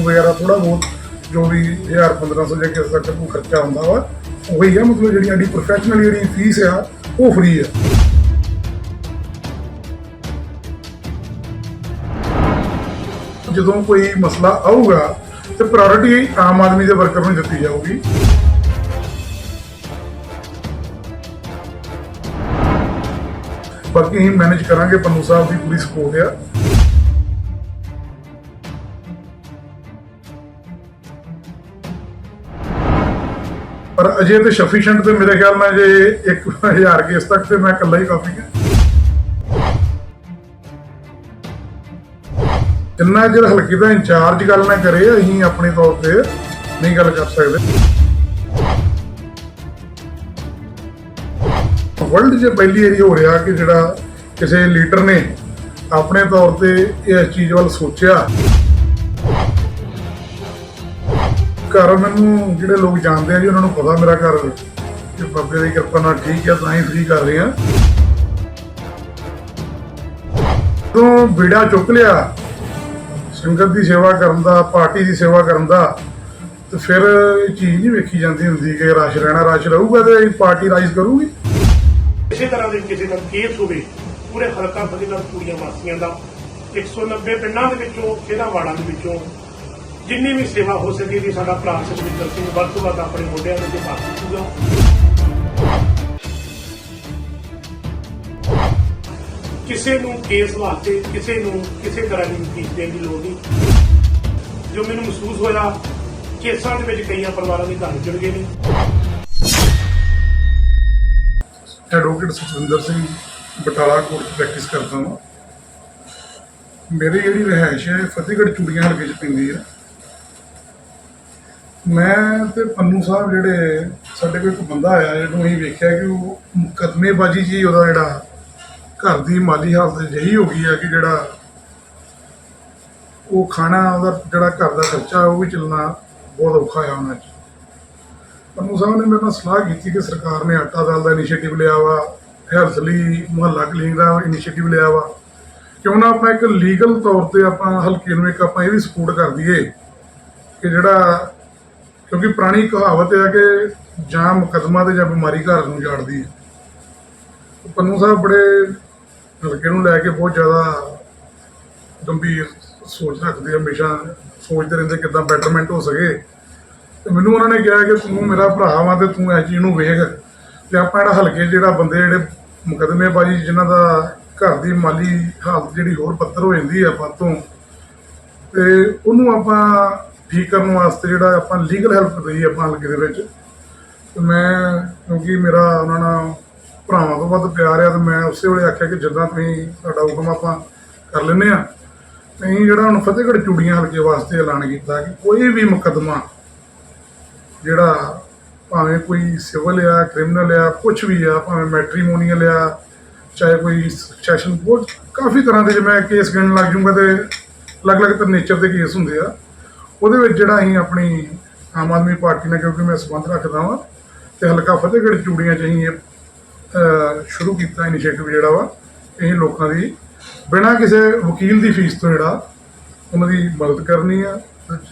Bathroom ਵਗੈਰਾ ਥੋੜਾ ਬਹੁਤ ਜੋ ਵੀ 1000 1500 ਜੇ ਕਿਸੇ ਤੱਕ ਕੋਈ ਖਰਚਾ ਹੁੰਦਾ ਵਾ, ਉਹੀ ਆ, ਮਤਲਬ ਜਿਹੜੀ ਸਾਡੀ ਪ੍ਰੋਫੈਸ਼ਨਲ ਜਿਹੜੀ ਫੀਸ ਆ, ਉਹ ਫ੍ਰੀ ਆ। ਜਦੋਂ ਕੋਈ ਮਸਲਾ ਆਊਗਾ, ਤੇ ਪ੍ਰਾਇੋਰਟੀ ਆਮ ਆਦਮੀ ਦੇ ਵਰਕਰ ਨੂੰ ਦਿੱਤੀ ਜਾਊਗੀ। ਬਾਕੀ ਅਸੀਂ ਮੈਨੇਜ ਕਰਾਂਗੇ ਪੰਨੂ ਸਾਹਿਬ ਦੀ ਪੂਰੀ ਸਪੋਰਟ ਆ। ਪਰ ਅਜੇ ਤੇ ਸਫੀਸ਼ੀਐਂਟ ਤੇ ਮੇਰੇ ਖਿਆਲ ਨਾਲ ਜੇ 1000 ਕੇਸ ਤੱਕ ਤੇ ਮੈਂ ਇਕੱਲਾ ਹੀ ਕਾਫੀ ਹਾਂ। ਜਿੰਨਾ ਚਿਰ ਹਲਕੇ ਦਾ ਇੰਚਾਰਜ ਗੱਲ ਨਾ ਕਰੇ, ਅਸੀਂ ਆਪਣੇ ਤੌਰ ਤੇ ਨਹੀਂ ਗੱਲ ਕਰ ਸਕਦੇ। ਵਰਲਡ 'ਚ ਪਹਿਲੀ ਵਾਰੀ ਹੋ ਰਿਹਾ ਕਿ ਜਿਹੜਾ ਕਿਸੇ ਲੀਡਰ ਨੇ ਆਪਣੇ ਤੌਰ ਤੇ ਇਸ ਚੀਜ਼ ਵੱਲ ਸੋਚਿਆ। ਘਰ ਮੈਨੂੰ ਜਿਹੜੇ ਲੋਕ ਜਾਣਦੇ ਆ ਜੀ, ਉਹਨਾਂ ਨੂੰ ਪਤਾ ਮੇਰਾ ਘਰ ਕਿ ਬਾਬੇ ਦੀ ਕਿਰਪਾ ਨਾਲ ਠੀਕ ਆ, ਤਾਂ ਹੀ ਫ੍ਰੀ ਕਰ ਰਹੇ ਆ। ਤੋਂ ਬੀੜਾ ਚੁੱਕ ਲਿਆ, ਸੰਗਤ ਦੀ ਸੇਵਾ ਕਰਨ ਦਾ, ਪਾਰਟੀ ਦੀ ਸੇਵਾ ਕਰਨ ਦਾ, ਤੇ ਫਿਰ ਇਹ ਚੀਜ਼ ਨਹੀਂ ਵੇਖੀ ਜਾਂਦੀ ਹੁੰਦੀ ਕਿ ਰਸ਼ ਰਹਿਣਾ, ਰਸ਼ ਰਹੂਗਾ ਤੇ ਪਾਰਟੀ ਰਾਈਜ਼ ਕਰੂਗੀ। ਕਿਸੇ ਤਰ੍ਹਾਂ ਦੇ ਕਿਸੇ ਦਾ ਕੇਸ ਹੋਵੇ, ਪੂਰੇ ਹਲਕਾ ਫਤਿਹਗੜ੍ਹ ਪੂਰੀਆਂ ਵਾਸੀਆਂ ਦਾ 190 ਪਿੰਡਾਂ ਦੇ ਵਿੱਚੋਂ ਇਹਨਾਂ ਵਾਰਡਾਂ ਦੇ ਵਿੱਚੋਂ ਜਿੰਨੀ ਵੀ ਸੇਵਾ ਹੋ ਸਕੇ ਜੀ ਸਾਡਾ ਭਰਾ ਸੁਖਵਿੰਦਰ ਸਿੰਘ ਵੱਧ ਤੋਂ ਵੱਧ ਆਪਣੇ ਮੋਢਿਆਂ ਦੇ ਉੱਤੇ ਪਾ ਚੁੱਕੂਗਾ ਕਿਸੇ ਨੂੰ ਕੇਸ ਵਾਸਤੇ, ਕਿਸੇ ਨੂੰ ਕਿਸੇ ਤਰ੍ਹਾਂ ਦੀ ਫੀਸ ਦੇਣ ਦੀ ਲੋੜ ਨਹੀਂ। ਜੋ ਮੈਨੂੰ ਮਹਿਸੂਸ ਹੋਇਆ, ਕੇਸਾਂ ਦੇ ਵਿੱਚ ਕਈਆਂ ਪਰਿਵਾਰਾਂ ਦੇ ਘਰ ਜੁੜ ਗਏ ਨੇ। ਐਡਵੋਕੇਟ ਸੁਖਵਿੰਦਰ ਸਿੰਘ ਬਟਾਲਾ ਕੋਰਟ 'ਚ ਪ੍ਰੈਕਟਿਸ ਕਰਦਾ ਹਾਂ ਮੇਰੀ ਜਿਹੜੀ ਰਿਹਾਇਸ਼ ਹੈ, ਫਤਿਹਗੜ੍ਹ ਚੂੜੀਆਂ ਹਲਕੇ 'ਚ ਪੈਂਦੀ ਹੈ। ਮੈਂ ਤੇ ਪੰਨੂ ਸਾਹਿਬ ਜਿਹੜੇ ਸਾਡੇ ਕੋਲ ਇੱਕ ਬੰਦਾ ਆਇਆ ਜਿਹਨੂੰ ਅਸੀਂ ਵੇਖਿਆ ਕਿ ਉਹ ਮੁਕੱਦਮੇਬਾਜ਼ੀ ਜੀ ਉਹਦਾ ਜਿਹੜਾ ਘਰ ਦੀ ਮਾਲੀ ਹਾਲਤ ਅਜਿਹੀ ਹੋ ਗਈ ਹੈ ਕਿ ਜਿਹੜਾ ਉਹ ਖਾਣਾ, ਉਹਦਾ ਜਿਹੜਾ ਘਰ ਦਾ ਖਰਚਾ, ਉਹ ਵੀ ਚੱਲਣਾ ਬਹੁਤ ਔਖਾ ਆ ਉਹਨਾਂ 'ਚ। ਪੰਨੂ ਸਾਹਿਬ ਨੇ ਮੇਰੇ ਨਾਲ ਸਲਾਹ ਕੀਤੀ ਕਿ ਸਰਕਾਰ ਨੇ ਆਟਾ ਦਾਲ ਦਾ ਇਨੀਸ਼ੀਏਟਿਵ ਲਿਆ ਵਾ, ਹੈਲਥ ਲਈ ਮੁਹੱਲਾ ਕਲੀਨ ਦਾ ਇਨੀਸ਼ੀਏਟਿਵ ਲਿਆ ਵਾ। ਕਿਉਂ ਨਾ ਆਪਾਂ ਇੱਕ ਲੀਗਲ ਤੌਰ ਤੇ ਆਪਾਂ ਹਲਕੇ ਨੂੰ ਇੱਕ ਆਪਾਂ ਇਹ ਵੀ ਸਪੋਰਟ ਕਰ ਦਈਏ ਕਿ ਜਿਹੜਾ ਕਿਉਂਕਿ ਪੁਰਾਣੀ ਕਹਾਵਤ ਹੈ ਕਿ ਜਾਂ ਮੁਕੱਦਮਾ ਤੇ ਜਾਂ ਬਿਮਾਰੀ ਘਰ ਨੂੰ ਜਾੜਦੀ ਹੈ। ਪੰਨੂ ਸਾਹਿਬ ਬੜੇ ਹਲਕੇ ਨੂੰ ਲੈ ਕੇ ਬਹੁਤ ਜ਼ਿਆਦਾ ਗੰਭੀਰ ਸੋਚ ਰੱਖਦੇ ਹਮੇਸ਼ਾ ਸੋਚਦੇ ਰਹਿੰਦੇ ਕਿੱਦਾਂ ਬੈਟਰਮੈਂਟ ਹੋ ਸਕੇ। ਤੇ ਮੈਨੂੰ ਉਹਨਾਂ ਨੇ ਕਿਹਾ ਕਿ ਤੂੰ ਮੇਰਾ ਭਰਾ ਵਾ ਤੇ ਤੂੰ ਇਸ ਚੀਜ਼ ਨੂੰ ਵੇਖ ਤੇ ਆਪਾਂ ਜਿਹੜਾ ਹਲਕੇ ਜਿਹੜਾ ਬੰਦੇ ਜਿਹੜੇ ਮੁਕਦਮੇਬਾਜ਼ੀ ਜਿਨ੍ਹਾਂ ਦਾ ਘਰ ਦੀ ਮਾਲੀ ਹਾਲਤ ਜਿਹੜੀ ਹੋਰ ਪੱਧਰ ਹੋ ਜਾਂਦੀ ਆ ਆਪਾਂ ਤੋਂ, ਤੇ ਉਹਨੂੰ ਆਪਾਂ ਠੀਕ ਕਰਨ ਵਾਸਤੇ ਜਿਹੜਾ ਆਪਾਂ ਲੀਗਲ ਹੈਲਪ ਦਈ ਆਪਾਂ ਹਲਕੇ ਦੇ ਵਿੱਚ। ਤੇ ਮੈਂ, ਕਿਉਂਕਿ ਮੇਰਾ ਉਹਨਾਂ ਨਾਲ ਭਰਾਵਾਂ ਤੋਂ ਵੱਧ ਪਿਆਰ ਆ, ਤੇ ਮੈਂ ਉਸੇ ਵੇਲੇ ਆਖਿਆ ਕਿ ਜਿੱਦਾਂ ਤੁਸੀਂ ਤੁਹਾਡਾ ਹੁਕਮ ਆਪਾਂ ਕਰ ਲੈਨੇ ਆ, ਅਸੀਂ ਜਿਹੜਾ ਹੁਣ ਫਤਿਹਗੜ੍ਹ ਚੂੜੀਆਂ ਹਲਕੇ ਵਾਸਤੇ ਐਲਾਨ ਕੀਤਾ ਕਿ ਕੋਈ ਵੀ ਮੁਕੱਦਮਾ ਜਿਹੜਾ ਭਾਵੇਂ ਕੋਈ ਸਿਵਲ ਆ ਕ੍ਰਿਮੀਨਲ ਆ ਕੁਝ ਵੀ ਆ, ਭਾਵੇਂ ਮੈਟ੍ਰੀਮੋਨੀਅਲ ਆ, ਚਾਹੇ ਕੋਈ ਸੈਸ਼ਨ ਬਹੁਤ ਕਾਫੀ ਤਰ੍ਹਾਂ ਦੇ ਜੇ ਮੈਂ ਕੇਸ ਗਿਣਨ ਲੱਗ ਜੂੰਗਾ ਤੇ ਅਲੱਗ-ਅਲੱਗ ਤਰ੍ਹਾਂ ਨੇਚਰ ਦੇ ਕੇਸ ਹੁੰਦੇ ਆ। ਉਹਦੇ ਵਿੱਚ ਜਿਹੜਾ ਅਸੀਂ ਆਪਣੀ ਆਮ ਆਦਮੀ ਪਾਰਟੀ ਨਾਲ ਕਿਉਂਕਿ ਮੈਂ ਸੰਬੰਧ ਰੱਖਦਾ ਵਾਂ ਤੇ ਹਲਕਾ ਫਤਿਹਗੜ੍ਹ ਚੂੜੀਆਂ ਚ ਅਸੀਂ ਇਹ ਸ਼ੁਰੂ ਕੀਤਾ ਇਨੀਸ਼ੀਏਟਿਵ ਜਿਹੜਾ ਵਾ, ਇਹ ਲੋਕਾਂ ਦੀ ਬਿਨਾਂ ਕਿਸੇ ਵਕੀਲ ਦੀ ਫੀਸ ਤੋਂ ਜਿਹੜਾ ਉਹਨਾਂ ਦੀ ਮਦਦ ਕਰਨੀ ਆ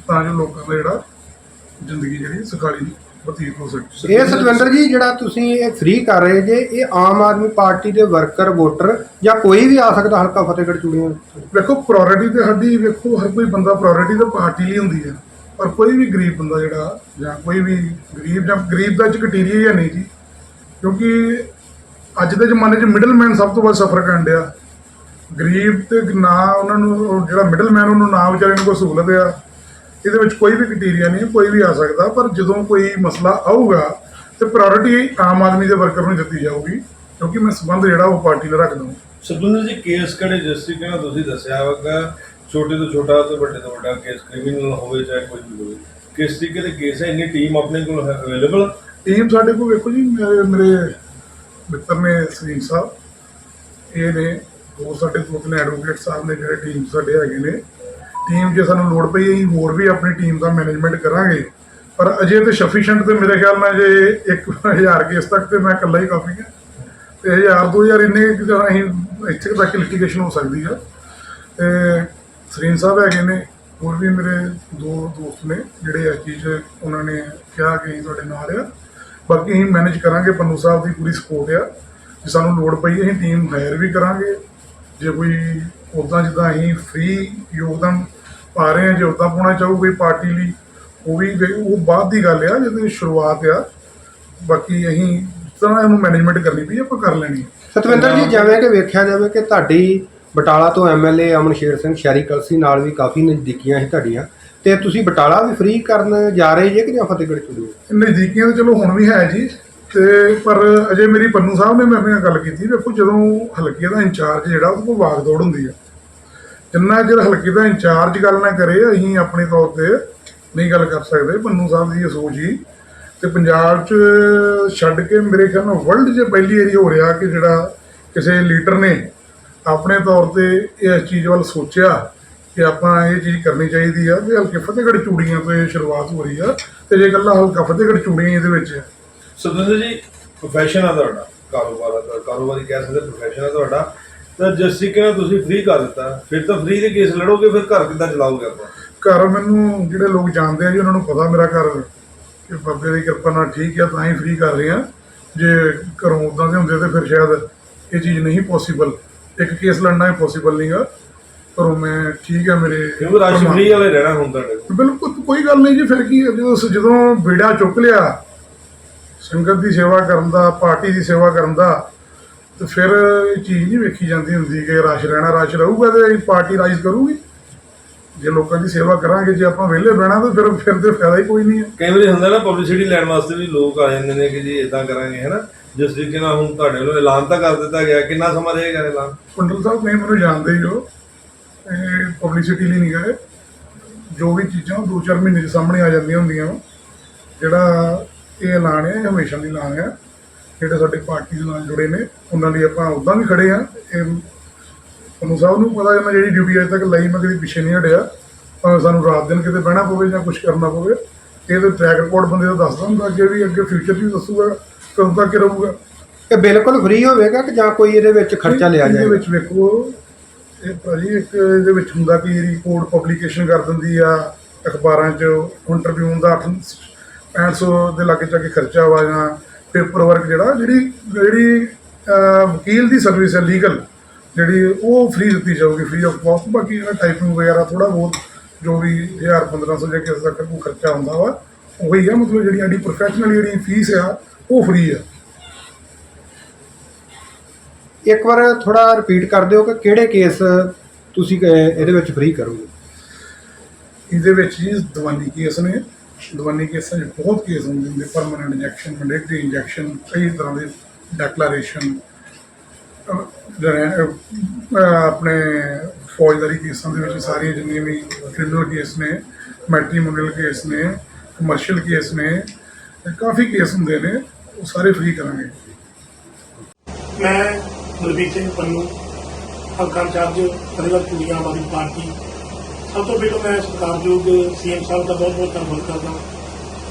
ਤਾਂ ਜੋ ਲੋਕਾਂ ਦਾ ਜਿਹੜਾ ਜ਼ਿੰਦਗੀ ਜਿਹੜੀ ਸੁਖਾਲੀ ਬਤੀਤ ਹੋ ਇਹ ਸਤਵਿੰਦਰ ਜੀ ਜਿਹੜਾ ਤੁਸੀਂ ਇਹ ਫ੍ਰੀ ਕਰ ਰਹੇ ਜੇ ਇਹ ਆਮ ਆਦਮੀ ਪਾਰਟੀ ਦੇ ਵਰਕਰ ਵੋਟਰ ਜਾਂ ਕੋਈ ਵੀ ਆ ਸਕਦਾ ਹਲਕਾ ਫਤਿਹਗੜ੍ਹ ਚੂੜੀਆਂ ਵੇਖੋ ਪ੍ਰਾਇੋਰਟੀ ਤੇ ਸਾਡੀ ਵੇਖੋ ਹਰ ਕੋਈ ਬੰਦਾ ਪ੍ਰਾਇੋਰਟੀ ਤਾਂ ਪਾਰਟੀ ਲਈ ਹੁੰਦੀ ਹੈ। ਪਰ ਕੋਈ ਵੀ ਗਰੀਬ ਬੰਦਾ ਜਿਹੜਾ ਜਾਂ ਕੋਈ ਵੀ ਗਰੀਬ ਜਾਂ ਗਰੀਬ ਦਾ ਚ ਕਟੀਰੀਆ ਨਹੀਂ ਜੀ। ਕਿਉਂਕਿ ਅੱਜ ਦੇ ਜ਼ਮਾਨੇ 'ਚ ਮਿਡਲਮੈਨ ਸਭ ਤੋਂ ਵੱਧ ਸਫਰ ਕਰਨ ਡਿਆ। ਗਰੀਬ ਤੇ ਨਾ ਉਹਨਾਂ ਨੂੰ ਜਿਹੜਾ ਮਿਡਲਮੈਨ ਉਹਨੂੰ ਨਾ ਵਿਚਾਰੇ ਨੂੰ ਕੋਈ ਸਹੂਲਤ ਆ। ਇਹਦੇ ਵਿੱਚ ਕੋਈ ਵੀ ਕਟੀਰੀਆ ਨਹੀਂ ਕੋਈ ਵੀ ਆ ਸਕਦਾ ਪਰ ਜਦੋਂ ਕੋਈ ਮਸਲਾ ਆਊਗਾ ਤੇ ਪ੍ਰਾਇੋਰਟੀ ਆਮ ਆਦਮੀ ਦੇ ਵਰਕਰ ਨੂੰ ਦਿੱਤੀ ਜਾਊਗੀ ਕਿਉਂਕਿ ਮੈਂ ਸਬੰਧ ਜਿਹੜਾ ਉਹ ਪਾਰਟੀ ਨਾਲ ਰੱਖਦਾ ਹਾਂ ਸੁਖਵਿੰਦਰ ਜੀ ਕੇਸ ਕਿਹੜੇ ਜਿਸ ਤਰੀਕੇ ਨਾਲ ਤੁਸੀਂ ਦੱਸਿਆ ਹੋਗਾ ਛੋਟੇ ਤੋਂ ਛੋਟਾ ਤੇ ਵੱਡੇ ਤੋਂ ਵੱਡਾ ਕੇਸ ਕ੍ਰਿਮੀਨਲ ਹੋਵੇ ਚਾਹੇ ਕੋਈ ਵੀ ਹੋਵੇ ਕਿਸ ਤਰੀਕੇ ਦੇ ਕੇਸ ਹੈ ਇੰਨੀ ਟੀਮ ਆਪਣੇ ਕੋਲ ਅਵੇਲੇਬਲ ਟੀਮ ਸਾਡੇ ਕੋਲ ਵੇਖੋ ਜੀ ਮੇਰੇ ਮੇਰੇ ਮਿੱਤਰ ਨੇ ਸਰੀਨ ਸਾਹਿਬ ਇਹ ਨੇ ਹੋਰ ਸਾਡੇ ਤਿੰਨ ਐਡਵੋਕੇਟ ਸਾਹਿਬ ਨੇ ਜਿਹੜੇ ਟੀਮ ਸਾਡੇ ਹੈਗੇ ਨੇ। ਟੀਮ ਜੇ ਸਾਨੂੰ ਲੋੜ ਪਈ ਅਸੀਂ ਹੋਰ ਵੀ ਆਪਣੀ ਟੀਮ ਦਾ ਮੈਨੇਜਮੈਂਟ ਕਰਾਂਗੇ। ਪਰ ਅਜੇ ਤੇ ਸਫੀਸ਼ੀਐਂਟ ਤੇ ਮੇਰੇ ਖਿਆਲ ਨਾਲ ਜੇ 1000 ਕੇਸ ਤੱਕ ਤੇ ਮੈਂ ਇਕੱਲਾ ਹੀ ਕਾਫੀ ਹਾਂ। ਤੇ 1000 2000 ਇੰਨੇ ਅਸੀਂ ਇੱਥੇ ਤੱਕ ਲਿਟੀਗੇਸ਼ਨ ਹੋ ਸਕਦੀ ਆ। ਤੇ ਸਰੀਨ ਸਾਹਿਬ ਹੈਗੇ ਨੇ, ਹੋਰ ਵੀ ਮੇਰੇ ਦੋ ਦੋਸਤ ਨੇ ਜਿਹੜੇ ਇਸ ਚੀਜ਼ ਉਹਨਾਂ ਨੇ ਕਿਹਾ ਕਿ ਅਸੀਂ ਤੁਹਾਡੇ ਨਾਲ ਆ। ਬਾਕੀ ਅਸੀਂ ਮੈਨੇਜ ਕਰਾਂਗੇ, ਪੰਨੂ ਸਾਹਿਬ ਦੀ ਪੂਰੀ ਸਪੋਰਟ ਆ। ਜੇ ਸਾਨੂੰ ਲੋੜ ਪਈ ਅਸੀਂ ਟੀਮ ਹਾਇਰ ਵੀ ਕਰਾਂਗੇ। ਜੇ ਕੋਈ ਉੱਦਾਂ ਜਿੱਦਾਂ ਅਸੀਂ ਫ੍ਰੀ ਯੋਗਦਾਨ ਪਾ ਰਹੇ ਹਾਂ ਜੇ ਉੱਦਾਂ ਪਾਉਣਾ ਚਾਹੂ ਕੋਈ ਪਾਰਟੀ ਲਈ ਉਹ ਵੀ ਉਹ ਬਾਅਦ ਦੀ ਗੱਲ ਆ ਜਦੋਂ ਸ਼ੁਰੂਆਤ ਆ। ਬਾਕੀ ਅਸੀਂ ਤਰ੍ਹਾਂ ਇਹਨੂੰ ਮੈਨੇਜਮੈਂਟ ਕਰਨੀ ਪਈ ਆਪਾਂ ਕਰ ਲੈਣੀ ਹੈ ਸਤਵਿੰਦਰ ਜੀ ਜਿਵੇਂ ਕਿ ਵੇਖਿਆ ਜਾਵੇ ਕਿ ਤੁਹਾਡੀ ਬਟਾਲਾ ਤੋਂ ਐਮਐਲਏ ਅਮਨ ਸ਼ੇਰ ਸਿੰਘ ਸ਼ਹਿਰੀ ਕਲਸੀ ਨਾਲ ਵੀ ਕਾਫੀ ਨਜ਼ਦੀਕੀਆਂ ਸੀ ਤੁਹਾਡੀਆਂ। ਤੇ ਤੁਸੀਂ ਬਟਾਲਾ ਵੀ ਫ੍ਰੀ ਕਰਨ ਜਾ ਰਹੇ ਜੇ ਕਿ ਜਾਂ ਫਤਿਹਗੜ੍ਹ ਚੂੜੀਆਂ ਨਜ਼ਦੀਕੀਆਂ ਤਾਂ ਚਲੋ ਹੁਣ ਵੀ ਹੈ ਜੀ। ਤੇ ਪਰ ਅਜੇ ਮੇਰੀ ਪੰਨੂ ਸਾਹਿਬ ਨੇ ਮੇਰੇ ਨਾਲ ਗੱਲ ਕੀਤੀ, ਵੇਖੋ ਜਦੋਂ ਹਲਕੇ ਦਾ ਇੰਚਾਰਜ ਜਿਹੜਾ ਉਹਦੇ ਕੋਲ ਵਾਗ ਦੌੜ ਹੁੰਦੀ ਆ। ਜਿੰਨਾ ਚਿਰ ਹਲਕੇ ਦਾ ਇੰਚਾਰਜ ਗੱਲ ਨਾ ਕਰੇ, ਅਸੀਂ ਆਪਣੇ ਤੌਰ ਤੇ ਨਹੀਂ ਗੱਲ ਕਰ ਸਕਦੇ, ਪੰਨੂ ਸਾਹਿਬ ਦੀ ਇਹ ਸੋਚ ਹੀ। ਤੇ ਪੰਜਾਬ 'ਚ ਛੱਡ ਕੇ ਮੇਰੇ ਖਿਆਲ ਨਾਲ ਵਰਲਡ 'ਚ ਪਹਿਲੀ ਏਰੀ ਹੋ ਰਿਹਾ ਕਿ ਜਿਹੜਾ ਕਿਸੇ ਲੀਡਰ ਨੇ ਆਪਣੇ ਤੌਰ ਤੇ ਇਸ ਚੀਜ਼ ਵੱਲ ਸੋਚਿਆ ਕਿ ਆਪਾਂ ਇਹ ਚੀਜ਼ ਕਰਨੀ ਚਾਹੀਦੀ ਆ, ਵੀ ਹਲਕੇ ਫਤਿਹਗੜ੍ਹ ਚੂੜੀਆਂ ਤੋਂ ਇਹ ਸ਼ੁਰੂਆਤ ਹੋ ਰਹੀ ਆ। ਤੇ ਜੇ ਇਕੱਲਾ ਹਲਕਾ ਫਤਿਹਗੜ੍ਹ ਚੂੜੀਆਂ ਹੀ ਇਹਦੇ ਵਿੱਚ ਸੁਖਿੰਦਰ ਜੀ ਪ੍ਰੋਫੈਸ਼ਨ ਆ ਤੁਹਾਡਾ ਕਾਰੋਬਾਰ ਆ ਤੁਹਾਡਾ ਕਾਰੋਬਾਰੀ ਕਹਿ ਸਕਦੇ ਪ੍ਰੋਫੈਸ਼ਨ ਆ ਤੁਹਾਡਾ। ਤਾਂ ਜਿਸ ਨਾਲ ਤੁਸੀਂ ਫ੍ਰੀ ਕਰ ਦਿੱਤਾ ਫਿਰ ਤਾਂ ਫ੍ਰੀ ਦੇ ਕੇਸ ਲੜੋਗੇ ਫਿਰ ਘਰ ਕਿੱਦਾਂ ਚਲਾਓਗੇ ਆਪਾਂ? ਘਰ ਮੈਨੂੰ ਜਿਹੜੇ ਲੋਕ ਜਾਣਦੇ ਆ ਜੀ ਉਹਨਾਂ ਨੂੰ ਪਤਾ ਮੇਰਾ ਘਰ ਕਿ ਬਾਬੇ ਦੀ ਕਿਰਪਾ ਨਾਲ ਠੀਕ ਆ ਤਾਂ ਹੀ ਫ੍ਰੀ ਕਰ ਰਹੇ ਆ। ਜੇ ਘਰੋਂ ਉਦਾਂ ਦੇ ਹੁੰਦੇ ਤੇ ਫਿਰ ਸ਼ਾਇਦ ਇਹ ਚੀਜ਼ ਨਹੀਂ ਪੋਸੀਬਲ ਇੱਕ ਕੇਸ ਲੜਨਾ ਪੋਸੀਬਲ ਨਹੀਂਗਾ ਘਰੋਂ ਮੈਂ ਠੀਕ ਆ ਮੇਰੇ ਰਸ਼ ਫ੍ਰੀ ਵਾਲੇ ਰਹਿਣਾ ਕੋਲ? ਬਿਲਕੁਲ ਕੋਈ ਗੱਲ ਨਹੀਂ ਜੀ ਫਿਰ ਕੀ ਜਦੋਂ ਜਦੋਂ ਬੇੜਾ ਚੁੱਕ ਲਿਆ ਸੰਗਤ ਦੀ ਸੇਵਾ ਕਰਨ ਦਾ ਪਾਰਟੀ ਦੀ ਸੇਵਾ ਕਰਨ ਦਾ ਤੇ ਫਿਰ ਇਹ ਚੀਜ਼ ਨਹੀਂ ਵੇਖੀ ਜਾਂਦੀ ਹੁੰਦੀ ਕਿ ਰਸ਼ ਰਹਿਣਾ ਰਸ਼ ਰਹੂਗਾ ਤੇ ਪਾਰਟੀ ਰਾਈਜ਼ ਕਰੂਗੀ। ਜੇ ਲੋਕਾਂ ਦੀ ਸੇਵਾ ਕਰਾਂਗੇ ਜੇ ਆਪਾਂ ਵਿਹਲੇ ਬਹਿਣਾ ਤਾਂ ਫਿਰ ਫਿਰ ਤੇ ਫਾਇਦਾ ਹੀ ਕੋਈ ਨਹੀਂ ਹੈ। ਕਈ ਵਾਰੀ ਹੁੰਦਾ ਨਾ ਪਬਲਿਸਿਟੀ ਲੈਣ ਵਾਸਤੇ ਵੀ ਲੋਕ ਆ ਜਾਂਦੇ ਨੇ ਕਿ ਜੀ ਇਦਾਂ ਕਰਾਂਗੇ ਹੈਨਾ? ਜਿਸ ਤਰੀਕੇ ਨਾਲ ਹੁਣ ਤੁਹਾਡੇ ਵੱਲੋਂ ਐਲਾਨ ਤਾਂ ਕਰ ਦਿੱਤਾ ਗਿਆ ਕਿੰਨਾ ਸਮਾਂ ਰਹੇਗਾ ਐਲਾਨ? ਪੰਡਲ ਸਾਹਿਬ ਨੇ ਮੈਨੂੰ ਜਾਣਦੇ ਹੀ ਹੋ ਇਹ ਪਬਲਿਸਿਟੀ ਲਈ ਨਹੀਂ ਗਏ। ਜੋ ਵੀ ਚੀਜ਼ਾਂ ਦੋ ਚਾਰ ਮਹੀਨੇ ਦੇ ਸਾਹਮਣੇ ਆ ਜਾਂਦੀਆਂ ਹੁੰਦੀਆਂ ਜਿਹੜਾ ਇਹ ਐਲਾਨ ਹੈ ਇਹ ਹਮੇਸ਼ਾ ਲਈ ਐਲਾਨ ਹੈ। ਜਿਹੜੇ ਸਾਡੇ ਪਾਰਟੀ ਦੇ ਨਾਲ ਜੁੜੇ ਨੇ ਉਹਨਾਂ ਲਈ ਆਪਾਂ ਉਦਾਂ ਵੀ ਖੜੇ ਆ ਇਹ ਤੁਹਾਨੂੰ ਸਭ ਨੂੰ ਪਤਾ ਹੈ ਮੈਂ ਜਿਹੜੀ ਡਿਊਟੀ ਅਜੇ ਤੱਕ ਲਈ ਮੈਂ ਕਦੀ ਪਿੱਛੇ ਨਹੀਂ ਹਟਿਆ। ਭਾਵੇਂ ਸਾਨੂੰ ਰਾਤ ਦਿਨ ਕਿਤੇ ਬਹਿਣਾ ਪਵੇ ਜਾਂ ਕੁਝ ਕਰਨਾ ਪਵੇ ਇਹ ਤਾਂ ਟਰੈਕ ਰਿਕਾਰਡ ਬੰਦੇ ਦਾ ਦੱਸਦਾ ਹੁੰਦਾ ਅੱਗੇ ਵੀ ਅੱਗੇ ਫਿਊਚਰ ਵੀ ਦੱਸੂਗਾ ਕਦੋਂ ਤੱਕ ਰਹੂਗਾ। ਇਹ ਬਿਲਕੁਲ ਫ੍ਰੀ ਹੋਵੇਗਾ ਕਿ ਜਾਂ ਕੋਈ ਇਹਦੇ ਵਿੱਚ ਖਰਚਾ ਲਿਆ ਇਹਦੇ ਜਾਏਗਾ? ਵਿੱਚ ਵੇਖੋ ਇਹ ਭਾਜੀ ਇੱਕ ਇਹਦੇ ਵਿੱਚ ਹੁੰਦਾ ਕਿ ਰਿਪੋਰਟ ਪਬਲੀਕੇਸ਼ਨ ਕਰ ਦਿੰਦੀ ਆ ਅਖਬਾਰਾਂ 'ਚ ਟ੍ਰਿਬਿਊਨ ਦਾ 6500 ਦੇ ਲਾਗੇ ਚੱਕੇ ਖਰਚਾ ਵਾ ਜਾਂ ਪੇਪਰ ਵਰਕ ਜਿਹੜਾ ਜਿਹੜੀ ਜਿਹੜੀ ਵਕੀਲ ਦੀ ਸਰਵਿਸ ਹੈ ਲੀਗਲ ਜਿਹੜੀ ਉਹ ਫ੍ਰੀ ਦਿੱਤੀ ਜਾਊਗੀ ਫ੍ਰੀ ਆਫ ਕਾਸਟ ਬਾਕੀ ਜਿਹੜਾ ਟਾਈਪਿੰਗ ਵਗੈਰਾ ਥੋੜਾ ਬਹੁਤ ਜੋ ਵੀ 1000 1500 ਜਾਂ ਕਿਸੇ ਦਾ ਕੋਈ ਖਰਚਾ ਹੁੰਦਾ ਵਾ ਉਹੀ ਆ। ਮਤਲਬ ਜਿਹੜੀ ਸਾਡੀ ਪ੍ਰੋਫੈਸ਼ਨਲ ਜਿਹੜੀ ਫੀਸ ਆ ਉਹ ਫ੍ਰੀ ਆ। ਇੱਕ ਵਾਰ ਥੋੜਾ ਰਿਪੀਟ ਕਰ ਦਿਓ ਕਿ ਕਿਹੜੇ ਕੇਸ ਤੁਸੀਂ ਇਹਦੇ ਵਿੱਚ ਫ੍ਰੀ ਕਰੋਗੇ? ਇਹਦੇ ਵਿੱਚ ਜੀ ਦਵਾਨੀ ਕੇਸ ਨੇ। ਦਵਾਨੀ ਕੇਸਾਂ 'ਚ ਬਹੁਤ ਕੇਸ ਹੁੰਦੇ ਨੇ ਪਰਮਨੈਂਟ ਇੰਜੈਕਸ਼ਨ ਮੈਂਡੇਟਰੀ ਇੰਜੈਕਸ਼ਨ ਕਈ ਤਰ੍ਹਾਂ ਦੇ ਡੈਕਲੇਰੇਸ਼ਨ ਆਪਣੇ ਫੌਜਦਾਰੀ ਕੇਸਾਂ ਦੇ ਵਿੱਚ ਸਾਰੀਆਂ ਜਿੰਨੀਆਂ ਵੀ ਕ੍ਰਿਮੀਨਲ ਕੇਸ ਨੇ ਮੈਟਰੀਮੋਨੀਅਲ ਕੇਸ ਨੇ ਕਮਰਸ਼ੀਅਲ ਕੇਸ ਨੇ, ਕਾਫੀ ਕੇਸ ਹੁੰਦੇ ਨੇ, ਉਹ ਸਾਰੇ ਫ੍ਰੀ ਕਰਾਂਗੇ। ਮੈਂ ਬਲਬੀਰ ਸਿੰਘ ਪੰਨੂ, ਹਲਕਾ ਇੰਚਾਰਜ ਫਤਿਹਗੜ੍ਹ ਚੂੜੀਆਂ ਆਮ ਪਾਰਟੀ ਸਭ ਤੋਂ ਪਹਿਲਾਂ ਮੈਂ ਸਤਿਕਾਰਯੋਗ ਸੀਐਮ ਸਾਹਿਬ ਦਾ ਬਹੁਤ ਬਹੁਤ ਧੰਨਵਾਦ ਕਰਦਾ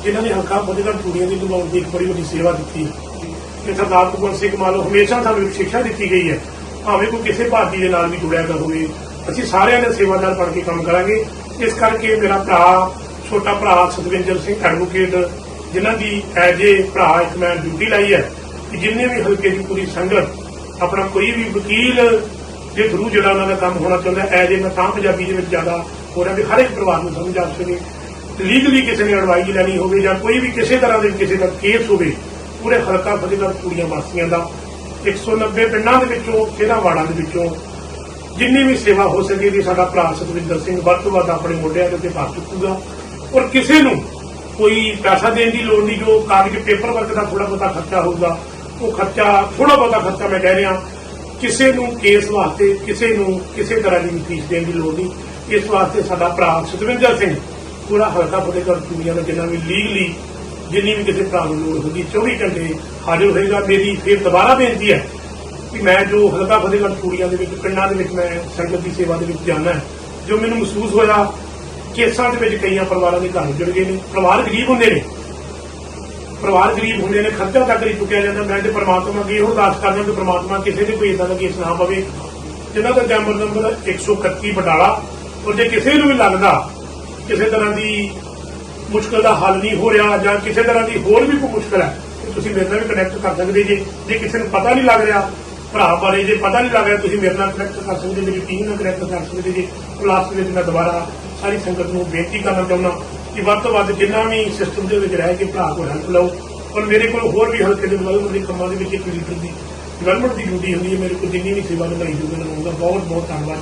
ਜਿਨ੍ਹਾਂ ਨੇ ਹਲਕਾ ਫਤਿਹਗੜ੍ਹ ਚੂੜੀਆਂ ਦੀ ਨਿਭਾਉਣ ਦੀ ਇੱਕ ਬੜੀ ਵੱਡੀ ਸੇਵਾ ਦਿੱਤੀ। ਹੈ ਕਿ ਸਰਦਾਰ ਭਗਵੰਤ ਸਿੰਘ ਮਾਨ ਹਮੇਸ਼ਾ ਸਾਨੂੰ ਇੱਕ ਸਿੱਖਿਆ ਦਿੱਤੀ ਗਈ ਹੈ। ਭਾਵੇਂ ਕੋਈ ਕਿਸੇ ਭਾਰਤੀ ਦੇ ਨਾਲ ਵੀ ਜੁੜਿਆ ਨਾ ਹੋਵੇ, ਅਸੀਂ ਸਾਰਿਆਂ ਦੇ ਸੇਵਾਦਾਰ ਬਣ ਕੇ ਕੰਮ ਕਰਾਂਗੇ। ਇਸ ਕਰਕੇ ਮੇਰਾ ਭਰਾ, ਛੋਟਾ ਭਰਾ ਸਤਵਿੰਦਰ ਸਿੰਘ ਐਡਵੋਕੇਟ, ਜਿਨ੍ਹਾਂ ਦੀ ਐਜ ਏ ਭਰਾ ਇੱਕ ਮੈਂ ਡਿਊਟੀ ਲਾਈ ਹੈ ਕਿ ਜਿੰਨੇ ਵੀ ਹਲਕੇ ਦੀ ਪੂਰੀ ਸੰਗਤ, ਆਪਣਾ ਕੋਈ ਵੀ ਵਕੀਲ ਦੇ ਥਰੂ ਜਿਹੜਾ ਉਹਨਾਂ ਦਾ ਕੰਮ ਹੋਣਾ ਚਾਹੁੰਦਾ ਐਜ ਏ ਮੈਂ ਤਾਂ ਪੰਜਾਬੀ ਦੇ ਵਿੱਚ ਜ਼ਿਆਦਾ ਹੋ ਰਿਹਾ ਵੀ ਹਰ ਇੱਕ ਪਰਿਵਾਰ ਨੂੰ ਸਮਝ ਆ ਸਕੇ। ਲੀਗਲੀ ਕਿਸੇ ਨੇ ਅਡਵਾਈਸ ਲੈਣੀ ਹੋਵੇ ਜਾਂ ਕੋਈ ਵੀ ਕਿਸੇ ਤਰ੍ਹਾਂ ਦੇ ਕਿਸੇ ਦਾ ਕੇਸ ਹੋਵੇ, ਪੂਰੇ ਹਲਕਾ ਫਤਿਹਗੜ੍ਹ ਪੂਰੀਆਂ ਵਾਸੀਆਂ ਦਾ। 190 ਪਿੰਡਾਂ ਦੇ ਵਿੱਚੋਂ 13 ਵਾਰਡਾਂ ਦੇ ਵਿੱਚੋਂ ਜਿੰਨੀ ਵੀ ਸੇਵਾ ਹੋ ਸਕੇ ਸਕੇਗੀ ਸਾਡਾ ਭਰਾ ਸਤਵਿੰਦਰ ਸਿੰਘ ਵੱਧ ਤੋਂ ਵੱਧ ਆਪਣੇ ਮੋਢਿਆਂ ਦੇ ਉੱਤੇ ਪਾ ਚੁੱਕੂਗਾ। ਔਰ ਕਿਸੇ ਨੂੰ ਕੋਈ ਪੈਸਾ ਦੇਣ ਦੀ ਲੋੜ ਨਹੀਂ, ਜੋ ਕਾਗਜ਼ ਪੇਪਰ ਵਰਕ ਦਾ ਥੋੜਾ ਬਹੁਤਾ ਖਰਚਾ ਹੋਊਗਾ, ਉਹ ਖਰਚਾ ਥੋੜਾ ਬਹੁਤਾ ਖਰਚਾ ਮੈਂ ਕਹਿ ਰਿਹਾ ਕਿਸੇ ਨੂੰ ਕੇਸ ਵਾਸਤੇ ਕਿਸੇ ਨੂੰ ਕਿਸੇ ਤਰ੍ਹਾਂ ਦੀ ਵੀ ਦੇਣ ਦੀ ਲੋੜ ਨਹੀਂ। ਇਸ ਵਾਸਤੇ ਸਾਡਾ ਭਰਾ ਸਤਵਿੰਦਰ ਸਿੰਘ ਪੂਰਾ ਹਲਕਾ ਫਤਿਹਗੜ੍ਹ ਚੂੜੀਆਂ ਦਾ ਜਿੰਨਾ ਵੀ ਲੀਗਲੀ ਜਿੰਨੀ ਵੀ ਕਿਸੇ ਭਰਾ ਨੂੰ ਲੋੜ ਹੋਗੀ 24 ਘੰਟੇ ਹਾਜ਼ਰ ਹੋਏਗਾ। ਮੇਰੀ ਫਿਰ ਦੁਬਾਰਾ ਬੇਨਤੀ ਹੈ ਕਿ ਮੈਂ ਜੋ ਹਲਕਾ ਫਤਿਹਗੜ੍ਹ ਚੂੜੀਆਂ ਦੇ ਵਿੱਚ, ਪਿੰਡਾਂ ਦੇ ਵਿੱਚ ਮੈਂ ਸੰਗਤ ਦੀ ਸੇਵਾ ਦੇ ਵਿੱਚ ਜਾਣਾ ਜੋ ਮੈਨੂੰ ਮਹਿਸੂਸ ਹੋਇਆ, ਕੇਸਾਂ ਦੇ ਵਿੱਚ ਕਈਆਂ ਪਰਿਵਾਰਾਂ ਦੇ ਘਰ ਜੁੜ ਗਏ ਨੇ, ਪਰਿਵਾਰ ਗਰੀਬ ਹੁੰਦੇ ਨੇ। ਪਰਿਵਾਰ ਗਰੀਬ ਹੁੰਦੇ ਨੇ ਖਰਚਾ ਤੱਕ ਨਹੀਂ ਚੁੱਕਿਆ ਜਾਂਦਾ। ਮੈਂ ਤੇ ਪ੍ਰਮਾਤਮਾ ਅੱਗੇ ਇਹੋ ਅਰਦਾਸ ਕਰਦਾ ਕਿ ਪ੍ਰਮਾਤਮਾ ਕਿਸੇ ਦੇ ਕੋਈ ਇਦਾਂ ਦਾ ਕੇਸ ਨਾ ਪਵੇ। ਜਿਨ੍ਹਾਂ ਦਾ ਜੰਮਰ ਨੰਬਰ 131 ਬਟਾਲਾ, ਔਰ ਜੇ ਕਿਸੇ ਨੂੰ ਵੀ ਲੱਗਦਾ ਕਿਸੇ ਤਰ੍ਹਾਂ ਦੀ ਮੁਸ਼ਕਲ ਦਾ ਹੱਲ ਨਹੀਂ ਹੋ ਰਿਹਾ ਜਾਂ ਕਿਸੇ ਤਰ੍ਹਾਂ ਦੀ ਹੋਰ ਵੀ ਕੋਈ ਮੁਸ਼ਕਲ ਹੈ ਤੁਸੀਂ ਮੇਰੇ ਨਾਲ ਵੀ ਕਨੈਕਟ ਕਰ ਸਕਦੇ ਜੇ। ਜੇ ਕਿਸੇ ਨੂੰ ਪਤਾ ਨਹੀਂ ਲੱਗ ਰਿਹਾ, ਭਰਾ ਬਾਰੇ ਜੇ ਪਤਾ ਨਹੀਂ ਲੱਗ ਰਿਹਾ, ਤੁਸੀਂ ਮੇਰੇ ਨਾਲ ਕਨੈਕਟ ਕਰ ਸਕਦੇ ਮੇਰੀ ਟੀਮ ਨਾਲ ਕਨੈਕਟ ਕਰ ਸਕਦੇ ਜੇ। ਲਾਸਟ ਵਿੱਚ ਮੈਂ ਦੁਬਾਰਾ ਸਾਰੀ ਸੰਗਤ ਨੂੰ ਬੇਨਤੀ ਕਰਨਾ ਚਾਹੁੰਦਾ ਕਿ ਵੱਧ ਤੋਂ ਵੱਧ ਜਿੰਨਾ ਵੀ ਸਿਸਟਮ ਦੇ ਵਿੱਚ ਰਹਿ ਕੇ ਭਰਾ ਕੋਲ ਹੈਲਪ ਲਓ ਔਰ ਮੇਰੇ ਕੋਲ ਹੋਰ ਵੀ ਹਲਕੇ ਦੇ ਡਿਵੈਲਪਮੈਂਟ ਦੇ ਕੰਮਾਂ ਦੇ ਵਿੱਚ ਇੱਕ ਲੀਡਰ ਦੀ ਡਿਵੈਲਪਮੈਂਟ ਦੀ ਡਿਊਟੀ ਹੁੰਦੀ ਹੈ, ਮੇਰੇ ਕੋਲ ਜਿੰਨੀ ਵੀ ਸੇਵਾ ਨਿਭਾਈ ਜੂਗੀ ਮੈਂ ਲਵਾਂਗਾ ਬਹੁਤ ਬਹੁਤ ਧੰਨਵਾਦ।